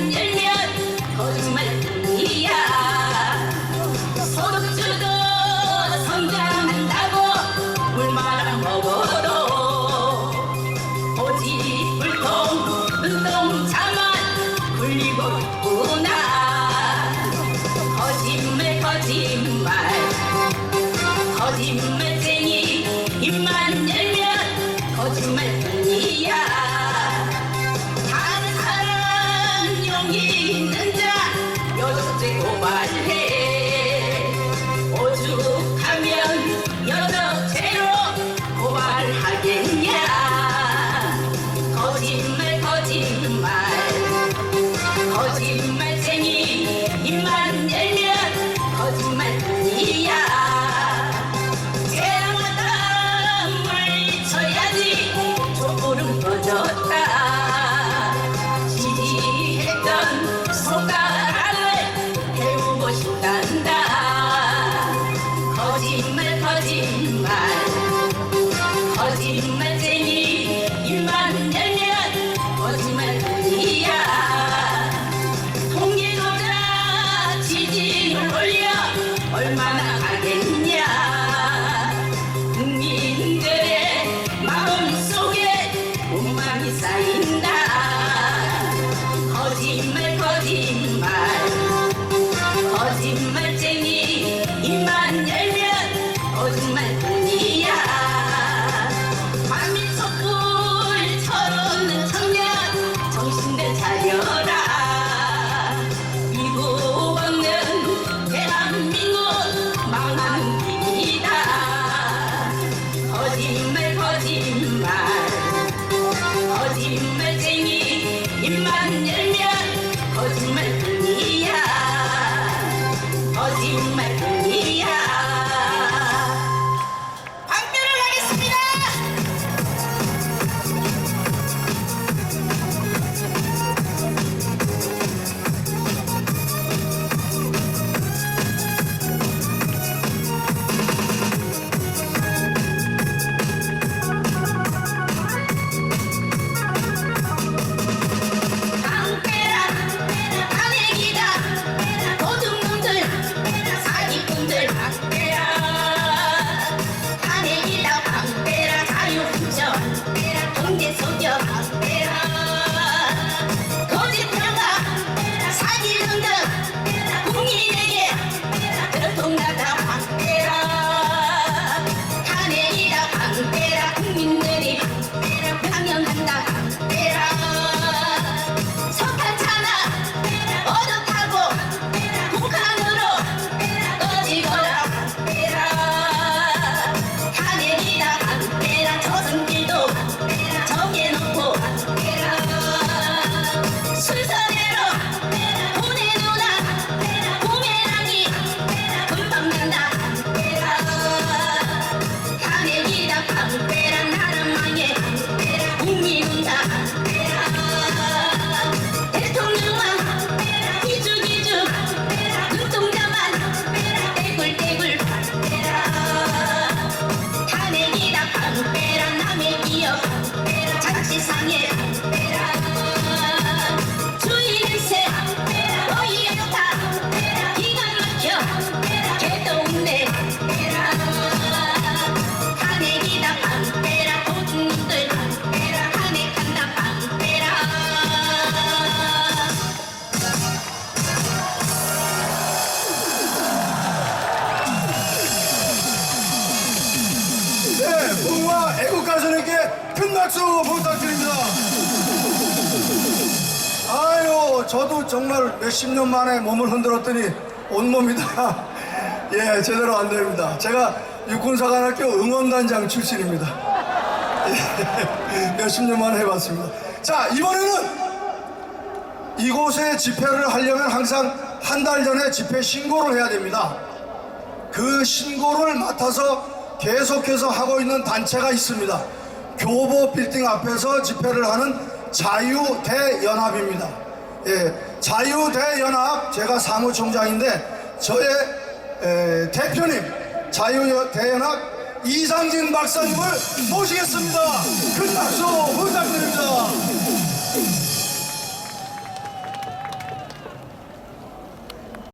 Indian, Indian. 好心妹好心爱好心妹 박수 부탁드립니다. 아유, 저도 정말 몇십 년 만에 몸을 흔들었더니 온몸이 다, 예, 제대로 안 됩니다. 제가 육군사관학교 응원단장 출신입니다. 예, 몇십 년 만에 해봤습니다. 자, 이번에는 이곳에 집회를 하려면 항상 한 달 전에 집회 신고를 해야 됩니다. 그 신고를 맡아서 계속해서 하고 있는 단체가 있습니다. 교보 빌딩 앞에서 집회를 하는 자유대연합입니다. 예, 자유대연합 제가 사무총장인데 저의 에, 대표님 자유대연합 이상진 박사님을 모시겠습니다. 큰 박수 부탁드립니다.